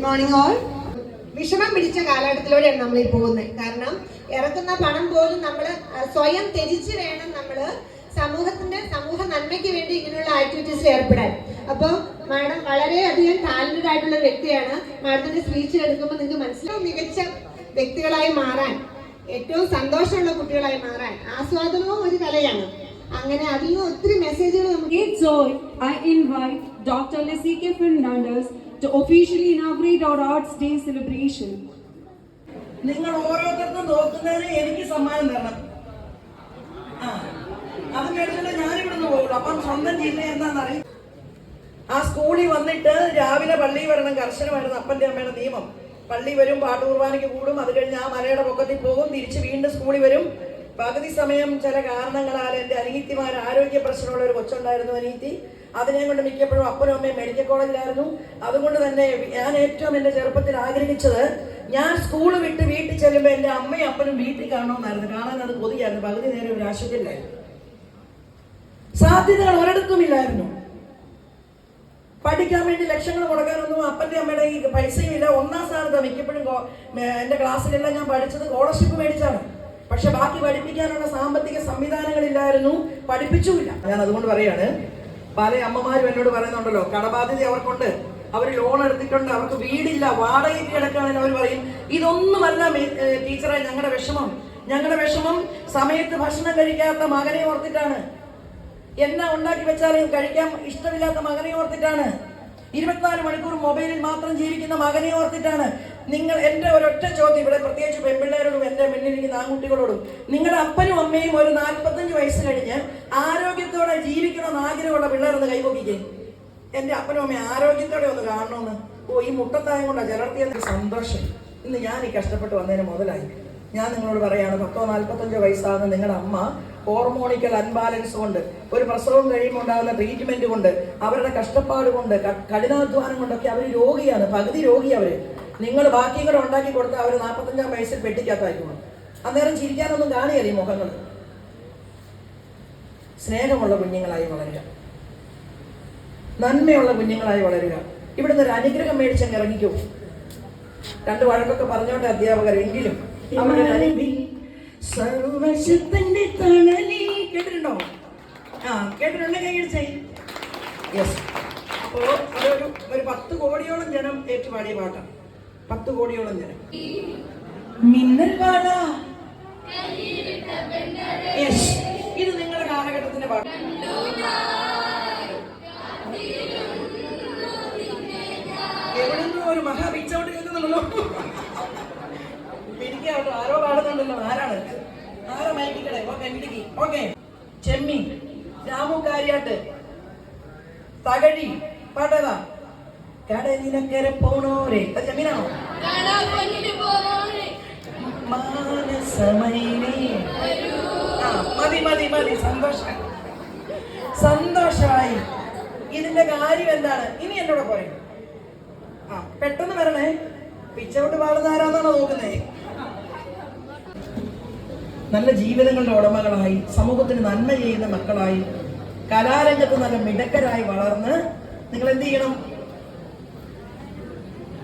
Good morning all വിഷമം പിടിച്ച കാലഘട്ടത്തിലൂടെയാണ് നമ്മൾ ഈ പോകുന്നത്. കാരണം ഇറക്കുന്ന പണം പോലും നമ്മൾ സ്വയം ത്യജിച്ച് വേണം നമ്മൾ സമൂഹത്തിന്റെ സമൂഹ നന്മയ്ക്ക് വേണ്ടി ഇങ്ങനെയുള്ള ആക്ടിവിറ്റീസിൽ ഏർപ്പെടാൻ. അപ്പോൾ മാഡം വളരെയധികം ടാലന്റഡ് ആയിട്ടുള്ള വ്യക്തിയാണ്. മാഡത്തിന്റെ സ്പീച്ച് എടുക്കുമ്പോൾ നിങ്ങൾക്ക് മനസ്സിലാവും മികച്ച വ്യക്തികളായി മാറാൻ ഏറ്റവും സന്തോഷമുള്ള കുട്ടികളായി മാറാൻ ആസ്വാദനവും ഒരു കലയാണ്. അങ്ങനെ അതിൽ നിന്ന് ഒത്തിരി മെസ്സേജുകൾ നമുക്ക് joy, I invite Dr. Lesike Fernandez to officially inaugurate our Arts Day celebration. നിങ്ങൾ ഓരോരുത്തർക്കും നോക്കുന്നതിന് എനിക്ക് സമ്മാനം തരണം. അത് മേടിച്ചിട്ട് ഞാൻ ഇവിടുന്ന് പോകുള്ളൂ അപ്പം സ്വന്തം ജില്ല എന്താണെന്നറിയും ആ സ്കൂളിൽ വന്നിട്ട് രാവിലെ പള്ളി വരണം കർശനമായിരുന്നു അപ്പന്റെ അമ്മയുടെ നിയമം. പള്ളി വരും പാട്ട് കുർബാനയ്ക്ക് കൂടും അത് കഴിഞ്ഞ് ആ മലയുടെ പൊക്കത്തിൽ പോകും തിരിച്ച് വീണ്ടും സ്കൂളിൽ വരും. പകുതി സമയം ചില കാരണങ്ങളാൽ എന്റെ അനിയത്തിമാർ ആരോഗ്യ പ്രശ്നമുള്ള ഒരു കൊച്ചുണ്ടായിരുന്നു അനിയത്തി. അതിനെ കൊണ്ട് മിക്കപ്പോഴും അപ്പനും അമ്മയും മെഡിക്കൽ കോളേജിലായിരുന്നു അതുകൊണ്ട് തന്നെ ഞാൻ ഏറ്റവും എന്റെ ചെറുപ്പത്തിൽ ആഗ്രഹിച്ചത് ഞാൻ സ്കൂൾ വിട്ട് വീട്ടിൽ ചെല്ലുമ്പോൾ എന്റെ അമ്മയും അപ്പനും വീട്ടിൽ കാണണമെന്നായിരുന്നു കാണാൻ അത് കൊതിയായിരുന്നു. പകുതി നേരം ഒരു ആശുപത്രിയിലായിരുന്നു. സാധ്യതകൾ ഒരിടത്തും ഇല്ലായിരുന്നു പഠിക്കാൻ വേണ്ടി ലക്ഷങ്ങൾ കൊടുക്കാനൊന്നും അപ്പന്റെ അമ്മയുടെ ഈ പൈസയും ഇല്ല. ഒന്നാം സ്ഥാനത്ത് മിക്കപ്പോഴും എന്റെ ക്ലാസ്സിലെല്ലാം ഞാൻ പഠിച്ചത് സ്കോളർഷിപ്പ് മേടിച്ചാണ്. പക്ഷെ ബാക്കി പഠിപ്പിക്കാനുള്ള സാമ്പത്തിക സംവിധാനങ്ങളില്ലായിരുന്നു. പഠിപ്പിച്ചുമില്ല. ഞാൻ അതുകൊണ്ട് പറയാണ് പല അമ്മമാരും എന്നോട് പറയുന്നുണ്ടല്ലോ കടബാധ്യത അവർക്കുണ്ട്. അവർ ലോൺ എടുത്തിട്ടുണ്ട് അവർക്ക് വീടില്ല വാടകയ്ക്ക് കിടക്കുകയാണെന്ന് അവർ പറയും. ഇതൊന്നുമല്ല ടീച്ചറെ ഞങ്ങളുടെ വിഷമം. ഞങ്ങളുടെ വിഷമം സമയത്ത് ഭക്ഷണം കഴിക്കാത്ത മകനെ ഓർത്തിട്ടാണ്. എണ്ണ ഉണ്ടാക്കി വെച്ചാലും കഴിക്കാൻ ഇഷ്ടമില്ലാത്ത മകനെ ഓർത്തിട്ടാണ്. ഇരുപത്തിനാല് മണിക്കൂർ മൊബൈലിൽ മാത്രം ജീവിക്കുന്ന മകനെ ഓർത്തിട്ടാണ്. നിങ്ങൾ എന്റെ ഒരൊറ്റ ചോദ്യം ഇവിടെ പ്രത്യേകിച്ച് പെൺപിള്ളേരോടും എന്റെ മുന്നിലിരിക്കുന്ന ആൺകുട്ടികളോടും. നിങ്ങളുടെ അപ്പനും അമ്മയും ഒരു നാൽപ്പത്തഞ്ച് വയസ്സ് കഴിഞ്ഞ് ആരോഗ്യത്തോടെ ജീവിക്കണമെന്ന് ആഗ്രഹമുള്ള പിള്ളേരൊന്ന് കൈപൊക്കിക്കേ. എന്റെ അപ്പനും അമ്മയും ആരോഗ്യത്തോടെ ഒന്ന് കാണണമെന്ന്. ഓ ഈ മുട്ടത്തായം കൊണ്ടാണ് ജലർത്തിയ സന്തോഷം. ഇന്ന് ഞാൻ ഈ കഷ്ടപ്പെട്ട് വന്നതിന് മുതലായി. ഞാൻ നിങ്ങളോട് പറയാണ് പത്തോ നാൽപ്പത്തഞ്ചോ വയസ്സാകുന്ന നിങ്ങളുടെ അമ്മ ഹോർമോണിക്കൽ അൺബാലൻസ് കൊണ്ട് ഒരു പ്രസവം കഴിയുമ്പോൾ ഉണ്ടാകുന്ന ട്രീറ്റ്മെന്റ് കൊണ്ട് അവരുടെ കഷ്ടപ്പാട് കൊണ്ട് കഠിനാധ്വാനം കൊണ്ടൊക്കെ അവർ രോഗിയാണ് പകുതി രോഗി അവർ. നിങ്ങൾ ബാക്കി കൂടെ ഉണ്ടാക്കി കൊടുത്ത അവർ നാൽപ്പത്തഞ്ചാം വയസ്സിൽ പെട്ടിക്കകത്തായിക്കോളും അന്നേരം ചിരിക്കാനൊന്നും കാണിയല്ലേ ഈ മുഖങ്ങൾ. സ്നേഹമുള്ള കുഞ്ഞുങ്ങളായി വളരുക. നന്മയുള്ള കുഞ്ഞുങ്ങളായി വളരുക. ഇവിടുന്ന് ഒരു അനുഗ്രഹം മേടിച്ചങ്ങ് ഇറങ്ങിക്കൂ. രണ്ട് വഴക്കൊക്കെ പറഞ്ഞോട്ടെ അധ്യാപകർ എങ്കിലും സർവശക്തന്റെ തണലിൽ കേട്ടിട്ടുണ്ടോ? ആ കേട്ടിട്ടുണ്ടെങ്കിൽ കൈയടിച്ചേ. യെസ് അപ്പോ അതൊരു ഒരു പത്ത് കോടിയോളം ജനം ഏറ്റുപാടിയ പാട്ടാണ്. പത്ത് കോടിയോളം ജനം. മിന്നൽ വാഴ ഇത് നിങ്ങളുടെ കാലഘട്ടത്തിന്റെ പാട്ട് എവിടുന്നും ഒരു മഹാ പിച്ചൗട്ട് കേൾക്കുന്നുണ്ടല്ലോ. പിടിക്കാട്ടോ ആരോ പാടുന്നുണ്ടല്ലോ. ആരാണ്? ആരോ മയക്കിക്കടേ ഓക്കെ പിടിക്ക് ഓക്കെ. ചെമ്മി രാമു കാര്യാട്ട് തകഴി പാട്ടേതാ കടലിനക്കര പോണോരെ. മതി മതി മതി. സന്തോഷം. സന്തോഷമായി. ഇതിന്റെ കാര്യം എന്താണ്? ഇനി എന്നോട് പറയും. ആ പെട്ടെന്ന് വരണേ. പിച്ചോട്ട് പാടുന്ന ആരാന്നാണോ നോക്കുന്നേ? നല്ല ജീവിതങ്ങളുടെ ഉടമകളായി സമൂഹത്തിന് നന്മ ചെയ്യുന്ന മക്കളായി കലാരംഗത്ത് നല്ല മിടക്കരായി വളർന്ന് നിങ്ങൾ എന്ത് ചെയ്യണം?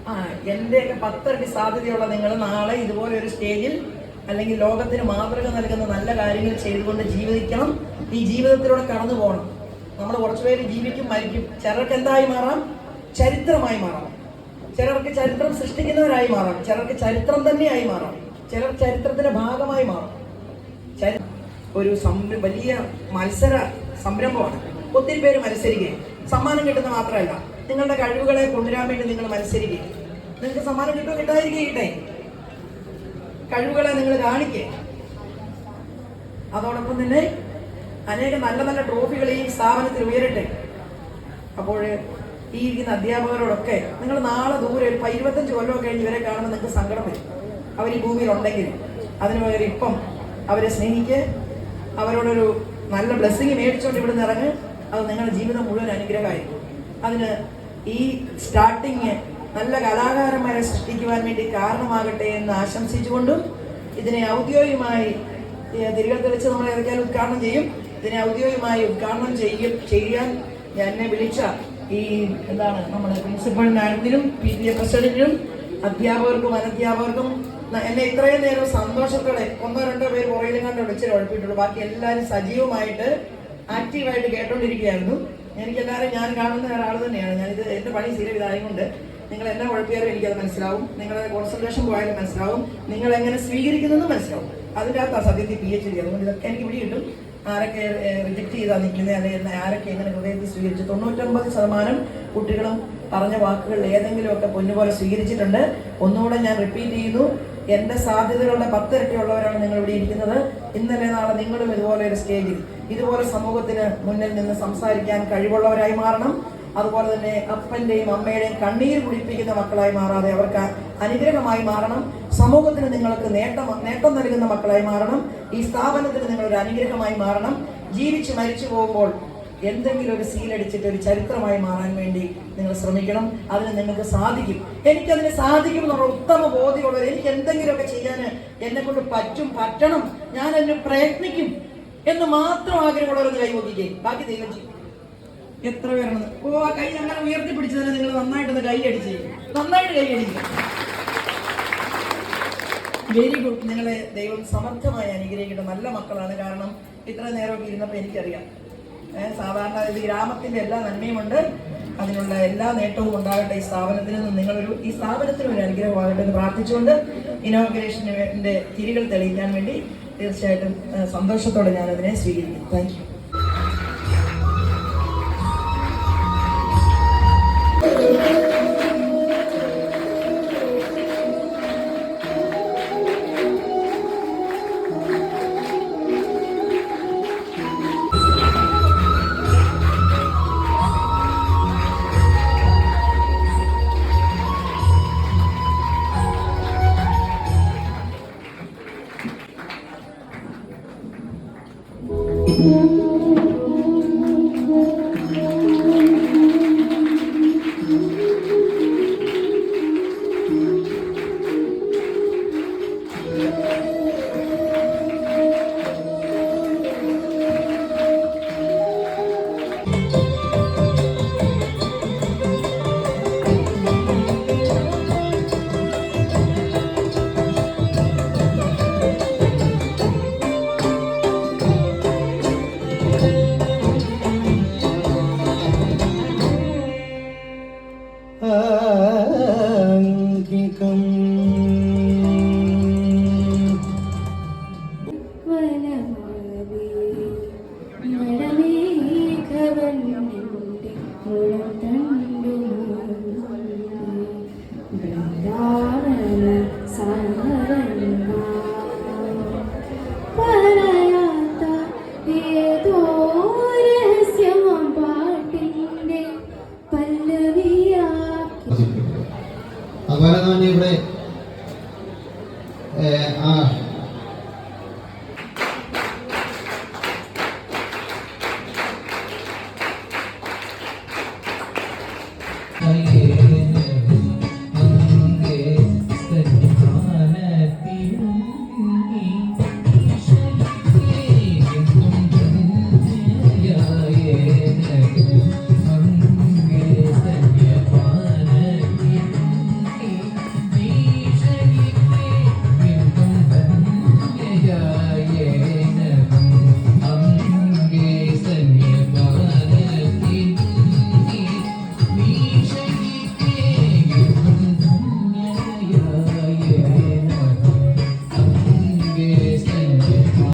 ആ എന്റെയൊക്കെ പത്തരട്ടി സാധ്യതയുള്ള നിങ്ങൾ നാളെ ഇതുപോലെ ഒരു സ്റ്റേജിൽ അല്ലെങ്കിൽ ലോകത്തിന് മാതൃക നൽകുന്ന നല്ല കാര്യങ്ങൾ ചെയ്തുകൊണ്ട് ജീവിക്കണം. ഈ ജീവിതത്തിലൂടെ കടന്നു പോകണം. നമ്മൾ കുറച്ചുപേര് ജീവിക്കും മരിക്കും. ചിലർക്ക് എന്തായി മാറാം? ചരിത്രമായി മാറാം. ചിലർക്ക് ചരിത്രം സൃഷ്ടിക്കുന്നവരായി മാറാം. ചിലർക്ക് ചരിത്രം തന്നെയായി മാറാം. ചിലർ ചരിത്രത്തിന്റെ ഭാഗമായി മാറും. ഒരു വലിയ മത്സര സംരംഭമാണ്. ഒത്തിരി പേര് മത്സരിക്കുകയും സമ്മാനം കിട്ടുന്ന മാത്രമല്ല നിങ്ങളുടെ കഴിവുകളെ കൊണ്ടുവരാൻ വേണ്ടി നിങ്ങൾ മത്സരിക്കുകയും നിങ്ങൾക്ക് സമ്മാനം കിട്ടുമോ കിട്ടാതിരിക്കട്ടെ. കഴിവുകളെ നിങ്ങൾ കാണിക്കേ. അതോടൊപ്പം തന്നെ അനേകം നല്ല നല്ല ട്രോഫികൾ ഈ സ്ഥാപനത്തിൽ ഉയരട്ടെ. അപ്പോൾ ഈ ഇരിക്കുന്ന അധ്യാപകരോടൊക്കെ നിങ്ങൾ നാളെ ദൂരെ ഒരു ഇരുപത്തഞ്ച് കൊല്ലമൊക്കെ കഴിഞ്ഞ് ഇവരെ കാണുമ്പോൾ നിങ്ങൾക്ക് സങ്കടം വരും. അവർ ഈ ഭൂമിയിൽ ഉണ്ടെങ്കിൽ. അതിന് പകരം ഇപ്പം അവരെ സ്നേഹിക്ക്. അവരോടൊരു നല്ല ബ്ലെസ്സിങ് മേടിച്ചുകൊണ്ട് ഇവിടുന്ന് ഇറങ്ങ്. അത് നിങ്ങളുടെ ജീവിതം മുഴുവൻ അനുഗ്രഹമായിരിക്കും. അതിന് ഈ സ്റ്റാർട്ടിങ് നല്ല കലാകാരന്മാരെ സൃഷ്ടിക്കുവാൻ വേണ്ടി കാരണമാകട്ടെ എന്ന് ആശംസിച്ചുകൊണ്ടും ഇതിനെ ഔദ്യോഗികമായി തിരികെ തെളിച്ച് നമ്മൾ ഇറക്കിയാൽ ഉദ്ഘാടനം ചെയ്യും. ഇതിനെ ഔദ്യോഗികമായി ഉദ്ഘാടനം ചെയ്യും ചെയ്യാൻ ഞാൻ എന്നെ വിളിച്ച ഈ എന്താണ് നമ്മുടെ പ്രിൻസിപ്പൽ മാഡത്തിനും പി ടി എ പ്രസിഡന്റിനും അധ്യാപകർക്കും അനധ്യാപകർക്കും എന്നെ ഇത്രയും നേരം സന്തോഷത്തോടെ ഒന്നോ രണ്ടോ പേര് പുറയിലും കണ്ട് വിളിച്ച് ഉഴപ്പിയിട്ടുള്ളൂ ബാക്കി എല്ലാവരും സജീവമായിട്ട് ആക്റ്റീവായിട്ട് കേട്ടോണ്ടിരിക്കുകയായിരുന്നു. എനിക്ക് എല്ലാവരും ഞാൻ കാണുന്ന ഒരാൾ തന്നെയാണ്. ഞാനിത് എന്റെ പണി സ്ഥിരം ഇതായതുകൊണ്ട് നിങ്ങൾ എന്നെ കുഴപ്പിയാലും എനിക്കത് മനസ്സിലാവും. നിങ്ങളുടെ കോൺസെൻട്രേഷൻ പോയാലും മനസ്സിലാവും. നിങ്ങൾ എങ്ങനെ സ്വീകരിക്കുന്നതും മനസ്സിലാവും. അതിന്റെ അകത്താണ് സത്യത്തിൽ പി എച്ച് ഡി അതുകൊണ്ട് ഇതൊക്കെ എനിക്ക് ഇവിടെ കിട്ടും. ആരൊക്കെ റിജക്ട് ചെയ്താൽ നിൽക്കുന്നത് അല്ലെങ്കിൽ ആരൊക്കെ എങ്ങനെ ഹൃദയത്തിൽ സ്വീകരിച്ചു? തൊണ്ണൂറ്റൊമ്പത് ശതമാനം കുട്ടികളും പറഞ്ഞ വാക്കുകൾ ഏതെങ്കിലുമൊക്കെ പൊന്നുപോലെ സ്വീകരിച്ചിട്ടുണ്ട്. ഒന്നുകൂടെ ഞാൻ റിപ്പീറ്റ് ചെയ്യുന്നു. എന്റെ സാധ്യതകളുടെ പത്തിരട്ടിയുള്ളവരാണ് നിങ്ങൾ ഇവിടെ ഇരിക്കുന്നത്. ഇന്നലെ നാളെ നിങ്ങളും ഇതുപോലെ ഒരു സ്റ്റേജിൽ ഇതുപോലെ സമൂഹത്തിന് മുന്നിൽ നിന്ന് സംസാരിക്കാൻ കഴിവുള്ളവരായി മാറണം. അതുപോലെ തന്നെ അപ്പന്റെയും അമ്മയുടെയും കണ്ണീർ കുടിപ്പിക്കുന്ന മക്കളായി മാറാതെ അവർക്ക് അനുഗ്രഹമായി മാറണം. സമൂഹത്തിന് നിങ്ങൾക്ക് നേട്ടം നേട്ടം നൽകുന്ന മക്കളായി മാറണം. ഈ സ്ഥാപനത്തിന് നിങ്ങൾ ഒരു അനുഗ്രഹമായി മാറണം. ജീവിച്ച് മരിച്ചു പോകുമ്പോൾ എന്തെങ്കിലും ഒരു സീലടിച്ചിട്ട് ഒരു ചരിത്രമായി മാറാൻ വേണ്ടി നിങ്ങൾ ശ്രമിക്കണം. അതിന് നിങ്ങൾക്ക് സാധിക്കും. എനിക്കതിന് സാധിക്കും എന്നുള്ള ഉത്തമ ബോധ്യമുള്ളവർ എനിക്ക് എന്തെങ്കിലുമൊക്കെ ചെയ്യാൻ എന്നെ കൊണ്ട് പറ്റും പറ്റണം. ഞാൻ എന്നെ പ്രയത്നിക്കും എന്ന് മാത്രം ആഗ്രഹമുള്ളവർ കൈവക്കിക്കേ ബാക്കി ദൈവം ചെയ്യും. എത്ര പേരാണ്? ഓ ആ കൈ അങ്ങനെ ഉയർത്തി പിടിച്ചതിന് നിങ്ങൾ നന്നായിട്ടൊന്ന് കൈ അടിച്ച്. നന്നായിട്ട് കൈ അടിക്കുക വെരി ഗുഡ് നിങ്ങളെ ദൈവം സമർത്ഥമായി അനുഗ്രഹിക്കേണ്ട നല്ല മക്കളാണ്. കാരണം ഇത്ര നേരമൊക്കെ ഇരുന്നപ്പോൾ എനിക്കറിയാം. സാധാരണ ഇത് ഗ്രാമത്തിന്റെ എല്ലാ നന്മയുമുണ്ട്. അതിനുള്ള എല്ലാ നേട്ടവും ഉണ്ടാകട്ടെ ഈ സ്ഥാപനത്തിൽ നിന്ന്. നിങ്ങളൊരു ഈ സ്ഥാപനത്തിന് ഒരു അനുഗ്രഹമാകട്ടെ എന്ന് പ്രാർത്ഥിച്ചുകൊണ്ട് ഇനോഗ്രേഷന്റെ തിരികൾ തെളിയിക്കാൻ വേണ്ടി തീർച്ചയായിട്ടും സന്തോഷത്തോടെ ഞാൻ അതിനെ സ്വീകരിക്കും thank livre. É, a